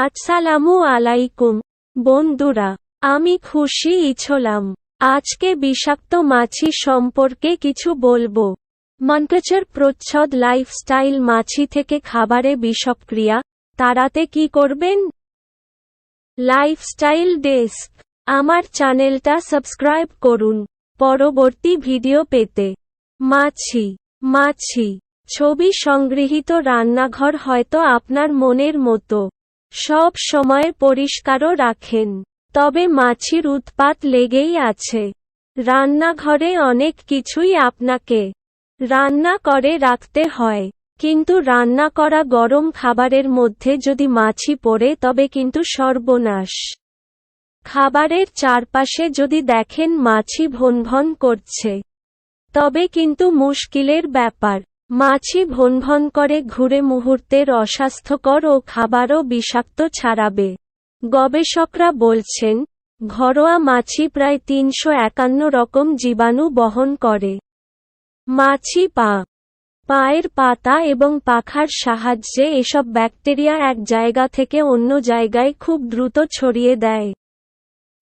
আসসালামু আলাইকুম। বন্ধুরা, আমি খুশি ইছলাম। আজকে বিষাক্ত মাছি সম্পর্কে কিছু বলব। মনকাচার প্রচ্ছদ লাইফস্টাইল মাছি থেকে খাবারে বিষক্রিয়া তাড়াতে কি করবেন? লাইফস্টাইল ডেস্ক, আমার চ্যানেলটা সাবস্ক্রাইব করুন। পরবর্তী ভিডিও পেতে মাছি মাছি, ছবি সংগৃহীত রান্নাঘর হয়তো আপনার মনের মতো। সব সময় পরিষ্কারও রাখেন। তবে মাছির উৎপাত লেগেই আছে। রান্নাঘরে অনেক কিছুই আপনাকে রান্না করে রাখতে হয়। কিন্তু রান্না করা গরম খাবারের মধ্যে যদি মাছি পড়ে তবে কিন্তু সর্বনাশ। খাবারের চারপাশে যদি দেখেন মাছি ভনভন করছে, তবে কিন্তু মুশকিলের ব্যাপার। মাছি ভনভন করে ঘুরে মুহূর্তের অস্বাস্থ্যকর ও খাবারও বিষাক্ত ছাড়াবে। গবেষকরা বলছেন, ঘরোয়া মাছি প্রায় তিনশো একান্ন রকম জীবাণু বহন করে। মাছি পা, পায়ের পাতা এবং পাখার সাহায্যে এসব ব্যাকটেরিয়া এক জায়গা থেকে অন্য জায়গায় খুব দ্রুত ছড়িয়ে দেয়।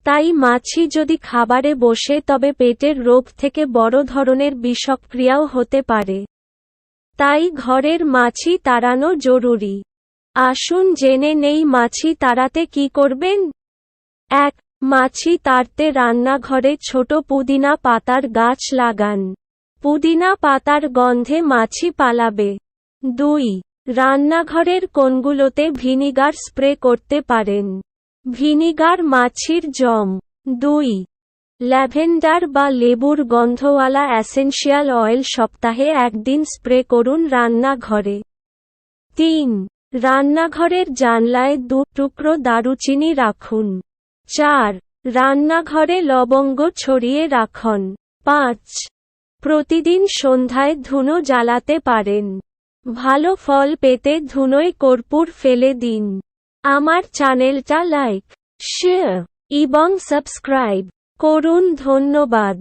তাই মাছি যদি খাবারে বসে তবে পেটের রোগ থেকে বড় ধরনের বিষক্রিয়াও হতে পারে। তাই ঘরের মাছি তাড়ানো জরুরি। আসুন জেনে নেই মাছি তাড়াতে কি করবেন? এক, মাছি তাড়তে রান্নাঘরে ছোট পুদিনা পাতার গাছ লাগান। পুদিনা পাতার গন্ধে মাছি পালাবে। দুই, রান্নাঘরের কোণগুলোতে ভিনিগার স্প্রে করতে পারেন। ভিনিগার মাছির জম। দুই ল্যাভেন্ডার বা লেবুর গন্ধওয়ালা অ্যাসেনশিয়াল অয়েল সপ্তাহে একদিন স্প্রে করুন রান্নাঘরে। তিন, রান্নাঘরের জানলায় দু টুকরো দারুচিনি রাখুন। চার, রান্নাঘরে লবঙ্গ ছড়িয়ে রাখুন। পাঁচ, প্রতিদিন সন্ধ্যায় ধুনো জ্বালাতে পারেন। ভালো ফল পেতে ধুনোয় কর্পূর ফেলে দিন। আমার চ্যানেলটা লাইক, শেয়ার এবং সাবস্ক্রাইব। করুন ধন্যবাদ।